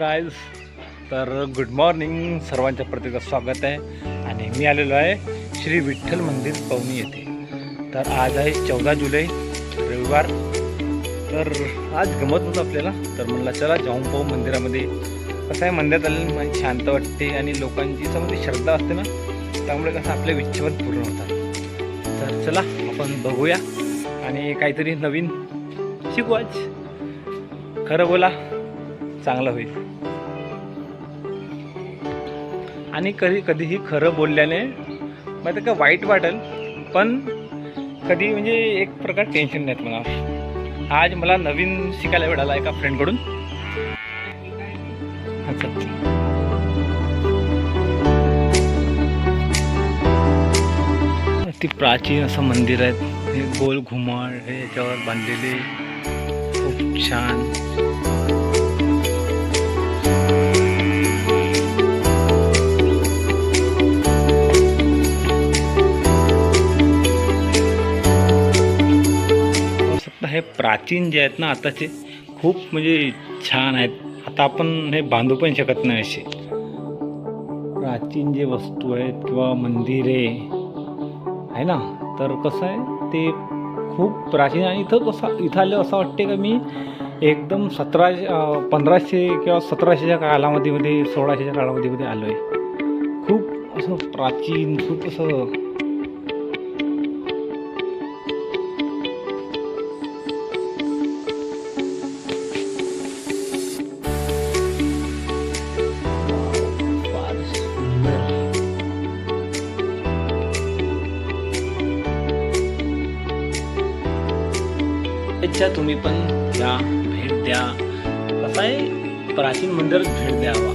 Guys तर good morning सर्वांच्या प्रत्येक स्वागत आहे. आणि मी आलेलो आहे श्री विठ्ठल मंदिर पवनी येथे. तर आज आहे चौदा जुलै रविवार. तर आज गमत होतं आपल्याला. तर म्हणलं चला जाऊन पाहू मंदिरामध्ये. कसं आहे मंदिरात आलेलं मन म्हणजे शांत वाटते आणि लोकांची समजे श्रद्धा असते ना. त्यामुळे कसं आपल्या इच्छा पूर्ण होतात तर चला आपण बघूया. आणि काहीतरी नवीन शिकू आज. खरं बोला. चांगलं होईल. आणि कधी कधीही खरं बोलल्याने माहिती का वाईट वाटेल पण कधी म्हणजे एक प्रकार टेन्शन नाहीत मला. आज मला नवीन शिकायला मिळाला एका फ्रेंडकडून अच्छा ती प्राचीन असं मंदिर आहे. हे गोल घुमळ हे याच्यावर बांधलेले. खूप छान. हे प्राचीन जे आहेत ना आताचे खूप म्हणजे छान आहेत. आता आपण हे बांधू पण शकत नाही असे. प्राचीन जे वस्तू आहेत किंवा मंदिरे आहे ना? तर कसं आहे ते खूप प्राचीन आणि इथं कसं इथं आलं असं वाटते का मी एकदम सतराशे पंधराशे किंवा सतराशेच्या कालामध्ये मध्ये सोळाशेच्या कालावधीमध्ये मध्ये आलो आहे खूप असं प्राचीन खूप असं इच्छा तुम्ही पण या भेट द्या. कसं आहे प्राचीन मंदिर भेट द्यावा.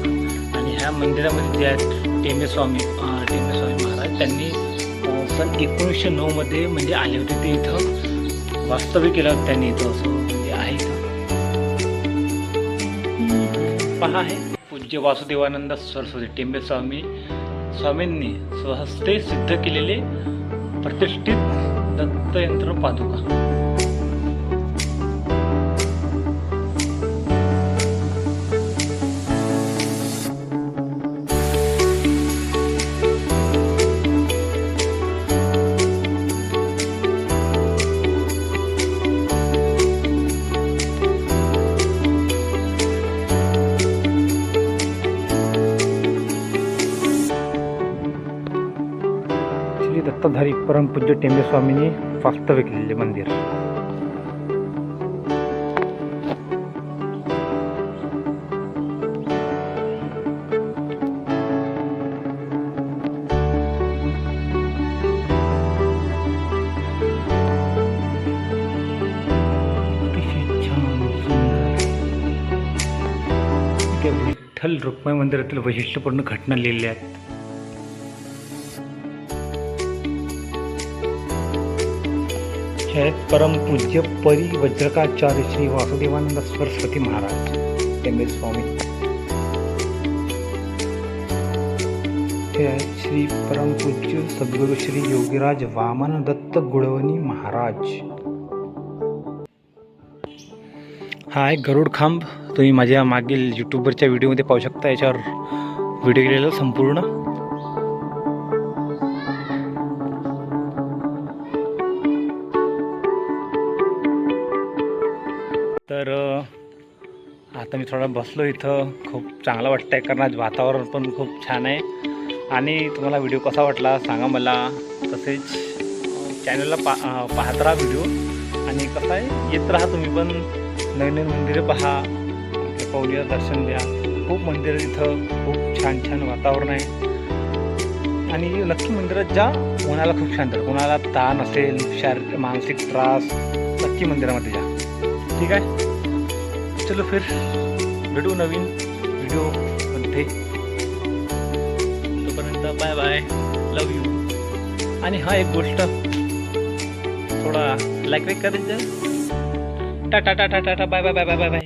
आणि ह्या मंदिरामध्ये जे आहेत टेंबेस्वामी टेमेस्वामी टेंबेस्वामी महाराज त्यांनी सन एकोणीसशे नऊमध्ये म्हणजे आले होते ते इथं. वास्तव्य केलं त्यांनी इथं असं म्हणजे आहे इथं. पहा आहे पूज्य वासुदेवानंद सरस्वती टेंबेस्वामी स्वामींनी स्वहस्ते सिद्ध केलेले प्रतिष्ठित दत्तयंत्र पादुका. श्री परमपूज्य टेंबे स्वामींनी वास्तव्य केलेले मंदिर. विठ्ठल रुक्मय मंदिरातील वैशिष्ट्यपूर्ण घटना लिहिल्या आहेत. आहेत परमपूज्य परी वज्रकाचार्य श्री वासुदेवानंद सरस्वती महाराज। टेंबे स्वामी। हे आहेत श्री परमपूज्य सद्गुरू श्री योगीराज वामन दत्त गुळवणी महाराज हाय गरुड खांब तुम्ही माझ्या मागील यूट्यूबवरच्या व्हिडिओमध्ये पाहू शकता. याच्यावर व्हिडिओ केलेला संपूर्ण. आता मी थोडा बसलो इथं. खूप चांगलं वाटतं आहे कारण आज वातावरण पण खूप छान आहे. आणि तुम्हाला व्हिडिओ कसा वाटला सांगा मला. तसेच चॅनलला पा पाहत राहा व्हिडिओ. आणि कसं आहे येत राहा तुम्ही पण. नवीन नवीन मंदिरे पहा. पौलीला दर्शन द्या खूप मंदिरं इथं. खूप छान छान वातावरण आहे. आणि नक्की मंदिरात जा. कोणाला खूप शांत कोणाला ताण असेल शारीरिक मानसिक त्रास नक्की मंदिरामध्ये जा. ठीक आहे? चलो फिर भेटू नवीन व्हिडिओमध्ये तोपर्यंत बाय बाय लव यू आणि हा एक गोष्ट थोडा लाईक वेक करायचं tata tata tata bye bye bye bye bye bye